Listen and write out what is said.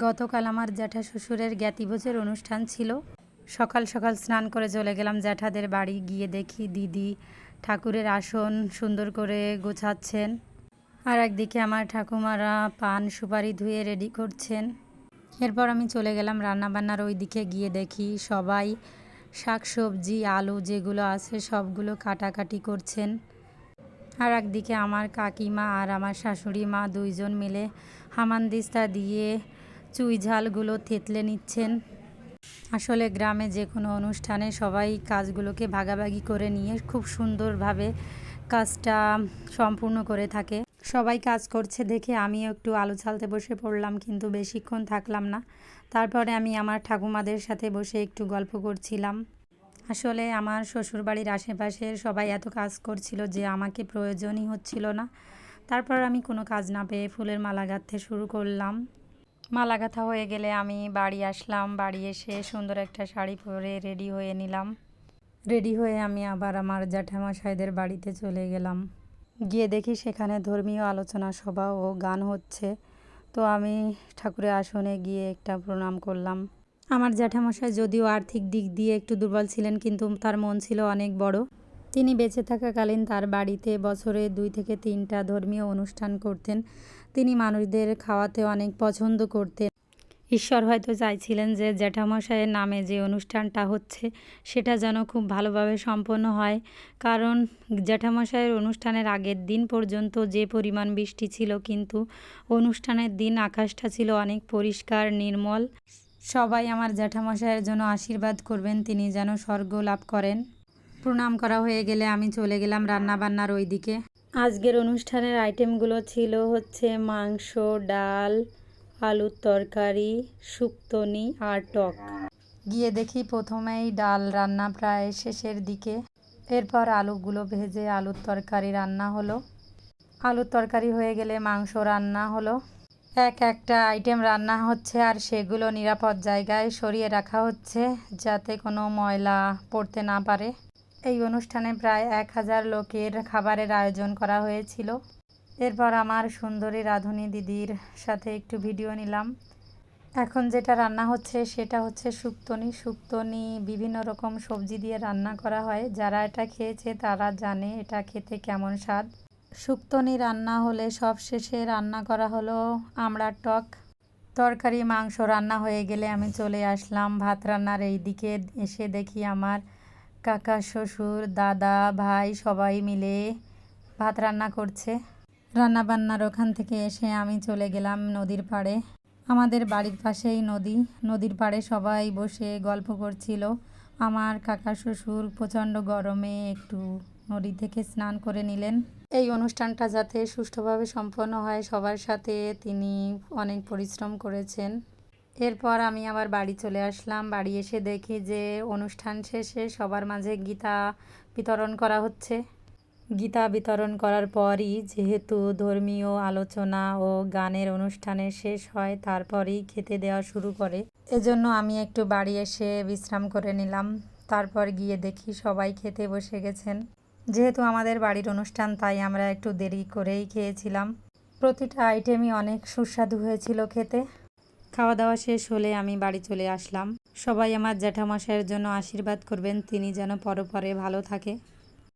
গতকাল আমার জ্যাঠা শ্বশুরের জ্ঞাতিভোজের অনুষ্ঠান ছিল। সকাল সকাল স্নান করে চলে গেলাম জ্যাঠাদের বাড়ি, গিয়ে দেখি দিদি ঠাকুরের আসন সুন্দর করে গোছাচ্ছেন। আর একদিকে আমার ঠাকুমারা পান সুপারি ধুয়ে রেডি করছেন। এরপর আমি চলে গেলাম রান্নাবান্নার ওই দিকে গিয়ে দেখি সবাই শাক সবজি আলু যেগুলো আছে সবগুলো কাটাকাটি করছেন। আর একদিকে আমার কাকিমা আর আমার শাশুড়ি মা দুইজন মিলে হামানদিস্তা দিয়ে চুই ঝালগুলো থেতলে নিচ্ছেন। আসলে গ্রামে যে কোনো অনুষ্ঠানে সবাই কাজগুলোকে ভাগাভাগি করে নিয়ে খুব সুন্দরভাবে কাজটা সম্পূর্ণ করে থাকে। সবাই কাজ করছে দেখে আমিও একটু আলু ছালতে বসে পড়লাম কিন্তু বেশিক্ষণ থাকলাম না। তারপরে আমি আমার ঠাকুমাদের সাথে বসে একটু গল্প করছিলাম। আসলে আমার শ্বশুরবাড়ির আশেপাশের সবাই এত কাজ করছিল যে আমাকে প্রয়োজনই হচ্ছিল না। তারপর আমি কোনো কাজ না পেয়ে ফুলের মালা গাঁথতে শুরু করলাম। মালা গাঁথা হয়ে গেলে আমি বাড়ি আসলাম। বাড়ি এসে সুন্দর একটা শাড়ি পরে রেডি হয়ে নিলাম। রেডি হয়ে আমি আবার আমার জ্যাঠামশাইদের বাড়িতে চলে গেলাম। গিয়ে দেখি সেখানে ধর্মীয় আলোচনা সভা ও গান হচ্ছে। তো আমি ঠাকুরের আসনে গিয়ে একটা প্রণাম করলাম। আমার জ্যাঠামশাই যদিও আর্থিক দিক দিয়ে একটু দুর্বল ছিলেন, কিন্তু তার মন ছিল অনেক বড়। তিনি বেঁচে থাকাকালীন তার বাড়িতে বছরে দুই থেকে তিনটা ধর্মীয় অনুষ্ঠান করতেন। তিনি মানুষদের খাওয়াতে অনেক পছন্দ করতেন। ঈশ্বর হয়তো চাইছিলেন যে জ্যাঠামশাইয়ের নামে যে অনুষ্ঠানটা হচ্ছে, সেটা যেন খুব ভালোভাবে সম্পন্ন হয়। কারণ জ্যাঠামশাইয়ের অনুষ্ঠানের আগের দিন পর্যন্ত যে পরিমাণ বৃষ্টি ছিল, কিন্তু অনুষ্ঠানের দিন আকাশটা ছিল অনেক পরিষ্কার, নির্মল। সবাই আমার জ্যাঠামশাইয়ের জন্য আশীর্বাদ করবেন, তিনি যেন স্বর্গ লাভ করেন। প্রণাম করা হয়ে গেলে আমি চলে গেলাম রান্নাবান্নার ওই দিকে আজকের অনুষ্ঠানের আইটেমগুলো ছিল হচ্ছে মাংস, ডাল, আলুর তরকারি, শুক্তনি আর টক। গিয়ে দেখি প্রথমেই ডাল রান্না প্রায় শেষের দিকে। এরপর আলুগুলো ভেজে আলুর তরকারি রান্না হলো। আলুর তরকারি হয়ে গেলে মাংস রান্না হলো। এক একটা আইটেম রান্না হচ্ছে আর সেগুলো নিরাপদ জায়গায় সরিয়ে রাখা হচ্ছে যাতে কোনো ময়লা পড়তে না পারে। এই অনুষ্ঠানে প্রায় এক হাজার লোকের খাবারের আয়োজন করা হয়েছিল। এরপর আমার সুন্দরী রাঁধুনি দিদির সাথে একটু ভিডিও নিলাম। এখন যেটা রান্না হচ্ছে সেটা হচ্ছে শুক্তনি। শুক্তনি বিভিন্ন রকম সবজি দিয়ে রান্না করা হয়। যারা এটা খেয়েছে তারা জানে এটা খেতে কেমন স্বাদ। শুক্তনি রান্না হলে সব শেষে রান্না করা হলো আমড়ার টক। তরকারি, মাংস রান্না হয়ে গেলে আমি চলে আসলাম। ভাত রান্নার এই দিকে এসে দেখি আমার কাকা, শ্বশুর, দাদা, ভাই সবাই মিলে ভাত রান্না করছে। রান্না বান্নার ওখান থেকে এসে আমি চলে গেলাম নদীর পাড়ে। আমাদের বাড়ির পাশেই নদী। নদীর পাড়ে সবাই বসে গল্প করছিল। আমার কাকা, শ্বশুর প্রচণ্ড গরমে একটু নদী থেকে স্নান করে নিলেন। এই অনুষ্ঠানটা যাতে সুষ্ঠুভাবে সম্পন্ন হয়, সবার সাথে তিনি অনেক পরিশ্রম করেছেন। এরপর আমি আবার বাড়ি চলে আসলাম। বাড়ি এসে দেখি যে অনুষ্ঠান শেষে সবার মাঝে গীতা বিতরণ করা হচ্ছে। গীতা বিতরণ করার পরই যেহেতু ধর্মীয় আলোচনা ও গানের অনুষ্ঠানে শেষ হয়, তারপরেই খেতে দেওয়া শুরু করে। এজন্য আমি একটু বাড়ি এসে বিশ্রাম করে নিলাম। তারপর গিয়ে দেখি সবাই খেতে বসে গেছেন। যেহেতু আমাদের বাড়ির অনুষ্ঠান, তাই আমরা একটু দেরি করেই খেয়েছিলাম। প্রতিটা আইটেমই অনেক সুস্বাদু হয়েছিল খেতে। খাওয়া দাওয়া শেষ হলে আমি বাড়ি চলে আসলাম। সবাই আমার জ্যাঠামশাইয়ের জন্য আশীর্বাদ করবেন, তিনি যেন পরপরে ভালো থাকে।